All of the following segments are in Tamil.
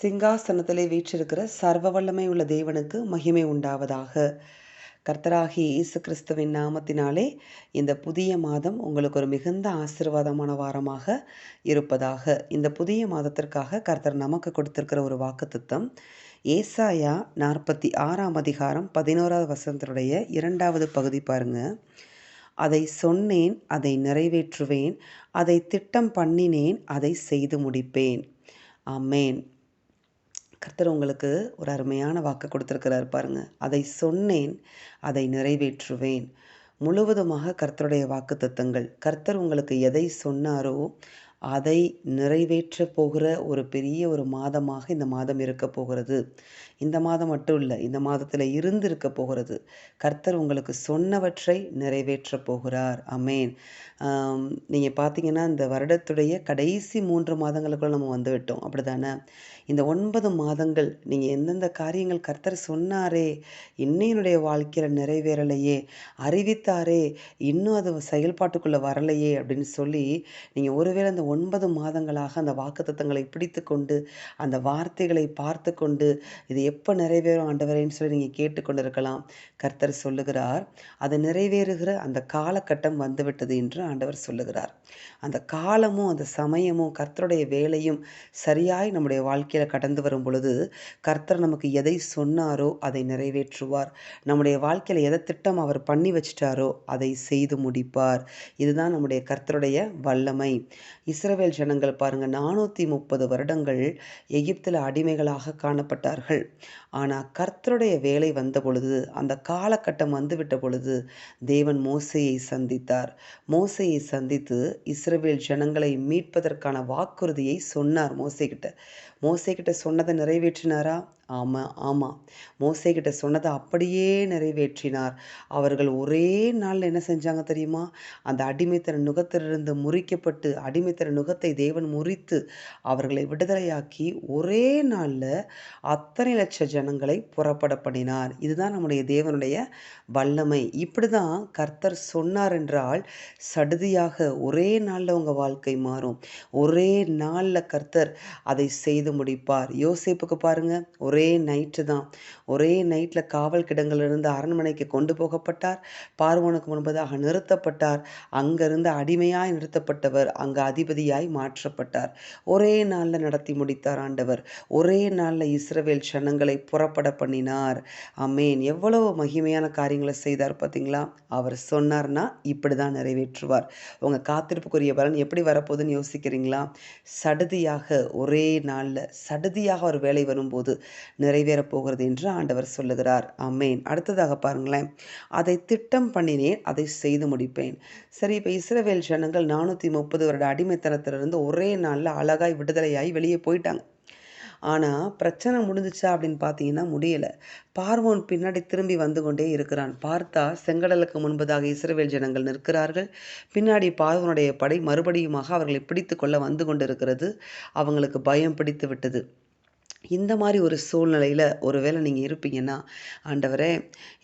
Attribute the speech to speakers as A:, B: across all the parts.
A: சிங்காசனத்திலே வீற்றிருக்கிற சர்வ வல்லமை உள்ள தேவனுக்கு மகிமை உண்டாவதாக. கர்த்தராகி இயேசு கிறிஸ்துவின் நாமத்தினாலே இந்த புதிய மாதம் உங்களுக்கு ஒரு மிகுந்த ஆசீர்வாதமான வாரமாக இருப்பதாக. இந்த புதிய மாதத்திற்காக கர்த்தர் நமக்கு கொடுத்திருக்கிற ஒரு வாக்குத்தத்தம் ஏசாயா நாற்பத்தி ஆறாம் அதிகாரம் பதினோராவது வசனத்தினுடைய இரண்டாவது பகுதி பாருங்க. அதை சொன்னேன் அதை நிறைவேற்றுவேன் அதை திட்டம் பண்ணினேன் அதை செய்து முடிப்பேன். அமேன் கர்த்தர் உங்களுக்கு ஒரு அருமையான வாக்கு கொடுத்துருக்கிறார் பாருங்க. அதை சொன்னேன் அதை நிறைவேற்றுவேன். முழுவதுமாக கர்த்தருடைய வாக்கு தத்தங்கள் கர்த்தர் உங்களுக்கு எதை சொன்னாரோ அதை நிறைவேற்ற போகிற ஒரு பெரிய ஒரு மாதமாக இந்த மாதம் இருக்க போகிறது. இந்த மாதம் மட்டும் இல்லை இந்த மாதத்தில் இருந்து இருக்க போகிறது. கர்த்தர் உங்களுக்கு சொன்னவற்றை நிறைவேற்ற போகிறார். அமேன் நீங்கள் பார்த்தீங்கன்னா இந்த வருடத்துடைய கடைசி மூன்று மாதங்களுக்குள்ள நம்ம வந்துவிட்டோம். அப்படி தானே இந்த ஒன்பது மாதங்கள் நீங்கள் எந்தெந்த காரியங்கள் கர்த்தர் சொன்னாரே இன்னும் என்னுடைய வாழ்க்கையில் நிறைவேறலையே அறிவித்தாரே இன்னும் அது செயல்பாட்டுக்குள்ளே வரலையே அப்படின்னு சொல்லி நீங்கள் ஒருவேளை அந்த ஒன்பது மாதங்களாக அந்த வாக்குத்தத்தங்களை பிடித்து கொண்டு அந்த வார்த்தைகளை பார்த்து கொண்டு இது எப்போ நிறைவேறும் ஆண்டவரேன்னு சொல்லி நீங்கள் கேட்டுக்கொண்டு இருக்கலாம் கர்த்தர் சொல்லுகிறார் அது நிறைவேறுகிற அந்த காலகட்டம் வந்துவிட்டது என்று ஆண்டவர் சொல்லுகிறார். அந்த காலமும் அந்த சமயமும் கர்த்தருடைய வேலையும் சரியாய் நம்முடைய வாழ்க்கையில் கடந்து வரும் பொழுது கர்த்தர் நமக்கு எதை சொன்னாரோ அதை நிறைவேற்றுவார். நம்முடைய வாழ்க்கையில் எதை திட்டம் அவர் பண்ணி வச்சிட்டாரோ அதை செய்து முடிப்பார். இதுதான் நம்முடைய கர்த்தருடைய வல்லமை. இஸ்ரவேல் ஜனங்கள் பாருங்க நானூற்றி முப்பது வருடங்கள் எகிப்தில் அடிமைகளாக காணப்பட்டார்கள். ஆனால் கர்த்தருடைய வேலை வந்த பொழுது அந்த காலகட்டம் வந்துவிட்ட பொழுது தேவன் மோசையை சந்தித்தார். மோசையை சந்தித்து இஸ்ரவேல் ஜனங்களை மீட்பதற்கான வாக்குறுதியை சொன்னார் மோசைகிட்ட. மோசைக்கிட்ட சொன்னதை நிறைவேற்றினாரா? ஆமாம் ஆமாம் மோசைக்கிட்ட சொன்னதை அப்படியே நிறைவேற்றினார். அவர்கள் ஒரே நாளில் என்ன செஞ்சாங்க தெரியுமா? அந்த அடிமைத்தன நுகத்திலிருந்து முறிக்கப்பட்டு அடிமைத்தன நுகத்தை தேவன் முறித்து அவர்களை விடுதலையாக்கி ஒரே நாளில் அத்தனை லட்ச ஜனங்களை புறப்பட பண்ணினார். இதுதான் நம்முடைய தேவனுடைய வல்லமை. இப்படி தான் கர்த்தர் சொன்னார் என்றால் சடுதியாக ஒரே நாளில் உங்கள் வாழ்க்கை மாறும். ஒரே நாளில் கர்த்தர் அதை செய்து முடிப்பார். யோசிப்புக்கு பாருங்க. ஒரே ஒரே நைட்டு தான். ஒரே நைட்டில் காவல் கிடங்கிலிருந்து அரண்மனைக்கு கொண்டு போகப்பட்டார். பார்வனுக்கு முன்பதாக நிறுத்தப்பட்டார். அங்கிருந்து அடிமையாய் நிறுத்தப்பட்டவர் அங்கு அதிபதியாய் மாற்றப்பட்டார். ஒரே நாளில் நடத்தி முடித்தார் ஆண்டவர். ஒரே நாளில் இஸ்ரவேல் சனங்களை புறப்பட பண்ணினார். அமேன் எவ்வளவு மகிமையான காரியங்களை செய்தார் பார்த்தீங்களா அவர் சொன்னார்னா இப்படி தான் நிறைவேற்றுவார். உங்கள் காத்திருப்புக்குரிய பலன் எப்படி வரப்போகுதுன்னு யோசிக்கிறீங்களா? சடுதியாக ஒரே நாளில் சடுதியாக ஒரு வேலை வரும்போது நிறைவேறப் போகிறது என்று ஆண்டவர் சொல்லுகிறார். அம்மேன் அடுத்ததாக பாருங்களேன். அதை திட்டம் பண்ணினேன் அதை செய்து முடிப்பேன். சரி இப்போ இஸ்ரவேல் ஜனங்கள் நானூற்றி முப்பது வருட அடிமைத்தனத்திலிருந்து ஒரே நாளில் அழகாய் விடுதலையாகி வெளியே போயிட்டாங்க. ஆனால் பிரச்சனை முடிஞ்சிச்சா அப்படின்னு பார்த்தீங்கன்னா முடியலை. பார்வோன் பின்னாடி திரும்பி வந்து கொண்டே இருக்கிறான். பார்த்தா செங்கடலுக்கு முன்பதாக இஸ்ரவேல் ஜனங்கள் நிற்கிறார்கள். பின்னாடி பார்வனுடைய படை மறுபடியுமாக அவர்களை பிடித்து கொள்ள வந்து கொண்டிருக்கிறது. அவங்களுக்கு பயம் பிடித்து விட்டது. இந்த மாதிரி ஒரு சூழ்நிலையில் ஒருவேளை நீங்கள் இருப்பீங்கன்னா ஆண்டவரே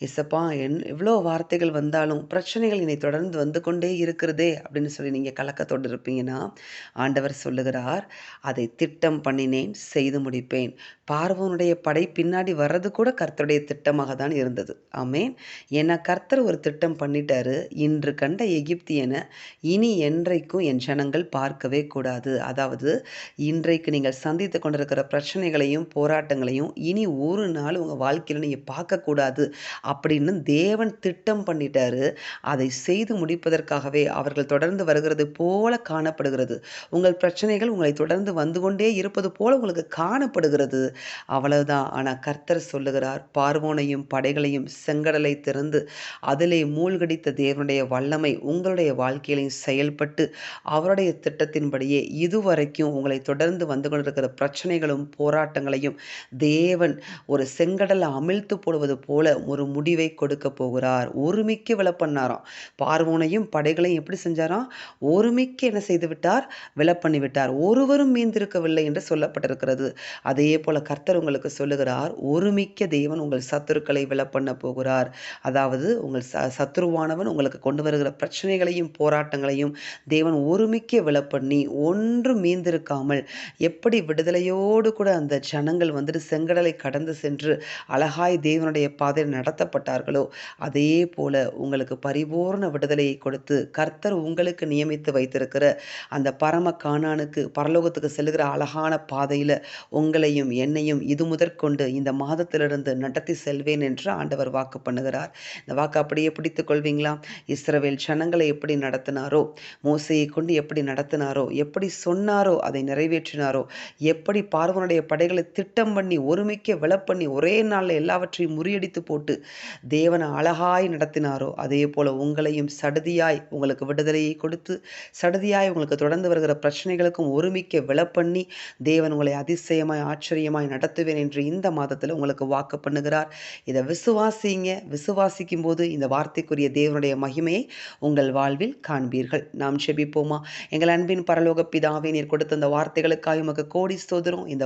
A: எசப்பா என் எவ்வளோ வார்த்தைகள் வந்தாலும் பிரச்சனைகள் என்னை தொடர்ந்து வந்து கொண்டே இருக்கிறதே அப்படின்னு சொல்லி நீங்கள் கலக்கத்தோடு இருப்பீங்கன்னா ஆண்டவர் சொல்லுகிறார் அதை திட்டம் பண்ணினேன் செய்து முடிப்பேன். பார்வனுடைய படை பின்னாடி வர்றது கூட கர்த்தருடைய திட்டமாக தான் இருந்தது. ஆமேன். ஏன்னா கர்த்தர் ஒரு திட்டம் பண்ணிட்டாரு. இன்று கண்ட எகிப்தியனை இனி என்றைக்கும் என் ஜனங்கள் பார்க்கவே கூடாது. அதாவது இன்றைக்கு நீங்கள் சந்தித்து கொண்டிருக்கிற பிரச்சனைகளை பிரச்சனைகளையும் போராட்டங்களையும் இனி ஒரு நாள் உங்கள் வாழ்க்கையில் நீங்கள் பார்க்கக்கூடாது அப்படின்னு தேவன் திட்டம் பண்ணிட்டாரு. அதை செய்து முடிப்பதற்காகவே அவர்கள் தொடர்ந்து வருகிறது போல காணப்படுகிறது. உங்கள் பிரச்சனைகள் உங்களை தொடர்ந்து வந்து கொண்டே இருப்பது போல உங்களுக்கு காணப்படுகிறது. அவ்வளவுதான். ஆனால் கர்த்தர் சொல்லுகிறார் பார்வோனையும் படைகளையும் செங்கடலை திறந்து அதிலே மூழ்கடித்த தேவனுடைய வல்லமை உங்களுடைய வாழ்க்கையிலையும் செயல்பட்டு அவருடைய திட்டத்தின்படியே இதுவரைக்கும் உங்களை தொடர்ந்து வந்து கொண்டிருக்கிற பிரச்சனைகளும் போராட்டம் போராட்டங்களையும் தேவன் ஒரு செங்கடலை அமிழ்த்து போடுவது போல ஒரு முடிவை கொடுக்க போகிறார். ஒருமிக்க விளப்பண்ணாராம். பார்வோனையும் படைகளையும் எப்படி செஞ்சாராம்? ஒருமிக்க என்ன செய்து விட்டார் விளப்பண்ணி விட்டார் ஒருவரும் மீந்திருக்கவில்லை என்று சொல்லப்பட்டிருக்கிறது. அதே போல கர்த்தர் உங்களுக்கு சொல்லுகிறார் ஒருமிக்க தேவன் உங்கள் சத்துருக்களை விளப்பண்ண போகிறார். அதாவது உங்கள் ச சத்துருவானவன் உங்களுக்கு கொண்டு வருகிற பிரச்சனைகளையும் போராட்டங்களையும் தேவன் ஒருமிக்க விளப்பண்ணி ஒன்று மீந்திருக்காமல் எப்படி விடுதலையோடு கூட அந்த ஜனங்கள் வந்துட்டு செங்கடலை கடந்து சென்று அழகாய் தேவனுடைய பாதையில் நடத்தப்பட்டார்களோ அதே போல உங்களுக்கு பரிபூர்ண விடுதலையை கொடுத்து கர்த்தர் உங்களுக்கு நியமித்து வைத்திருக்கிற அந்த பரம காணானுக்கு பரலோகத்துக்கு செல்லுகிற அழகான பாதையில் உங்களையும் என்னையும் இது முதற்கொண்டு இந்த மாதத்திலிருந்து நடத்தி செல்வேன் என்று ஆண்டவர் வாக்கு பண்ணுகிறார். இந்த வாக்கு அப்படியே பிடித்துக் கொள்வீங்களா? இஸ்ரவேல் ஜனங்களை எப்படி நடத்தினாரோ மோசையை கொண்டு எப்படி நடத்தினாரோ எப்படி சொன்னாரோ அதை நிறைவேற்றினாரோ எப்படி பார்வனுடைய படைகளை திட்டம் பண்ணி ஒருமிக்க விளப்பண்ணி ஒரே நாளில் எல்லாவற்றையும் முறியடித்து போட்டு தேவனை அழகாய் நடத்தினாரோ அதே போல் உங்களையும் சடுதியாய் உங்களுக்கு விடுதலையை கொடுத்து சடுதியாய் உங்களுக்கு தொடர்ந்து வருகிற பிரச்சனைகளுக்கும் ஒருமிக்க விளப்பண்ணி தேவன் உங்களை அதிசயமாய் ஆச்சரியமாய் நடத்துவேன் என்று இந்த மாதத்தில் உங்களுக்கு வாக்கு பண்ணுகிறார். இதை விசுவாசிங்க. விசுவாசிக்கும் போது இந்த வார்த்தைக்குரிய தேவனுடைய மகிமையை உங்கள் வாழ்வில் காண்பீர்கள். நாம் செபிப்போமா எங்கள் அன்பின் பரலோக பிதாவே நீர் கொடுத்த இந்த வார்த்தைகளுக்காக உமக்கு கோடி சோதரும் இந்த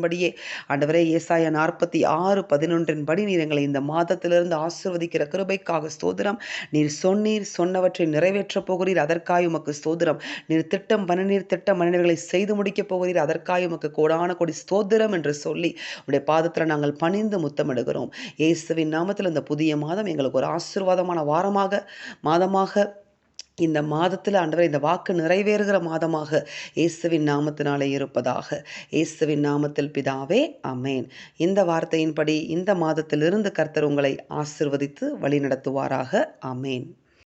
A: வார்த்தையின்படியே ஆண்டவரே ஏசாய நாற்பத்தி ஆறு பதினொன்றின் படி நீர் எங்களை இந்த மாதத்திலிருந்து ஆசிர்வதிக்கிற கிருபைக்காக ஸ்தோதிரம் நீர் சொன்னீர் சொன்னவற்றை நிறைவேற்றப் போகிறீர் அதற்காக உமக்கு ஸ்தோதிரம் நீர் திட்டம் பன்னீர் திட்டம் மனிதர்களை செய்து முடிக்கப் போகிறீர் அதற்காக உமக்கு கோடான கொடி ஸ்தோத்திரம் என்று சொல்லி உடைய பாதத்தில் நாங்கள் பணிந்து முத்தமிடுகிறோம். இயேசுவின் நாமத்தில் இந்த புதிய மாதம் எங்களுக்கு ஒரு ஆசீர்வாதமான வாரமாக மாதமாக இந்த மாதத்தில் ஆண்டவர் இந்த வாக்கு நிறைவேறுகிற மாதமாக இயேசுவின் நாமத்தினாலே இருப்பதாக. இயேசுவின் நாமத்தில் பிதாவே அமேன் இந்த வார்த்தையின்படி இந்த மாதத்திலிருந்து கர்த்தர் உங்களை ஆசிர்வதித்து வழிநடத்துவாராக. அமேன்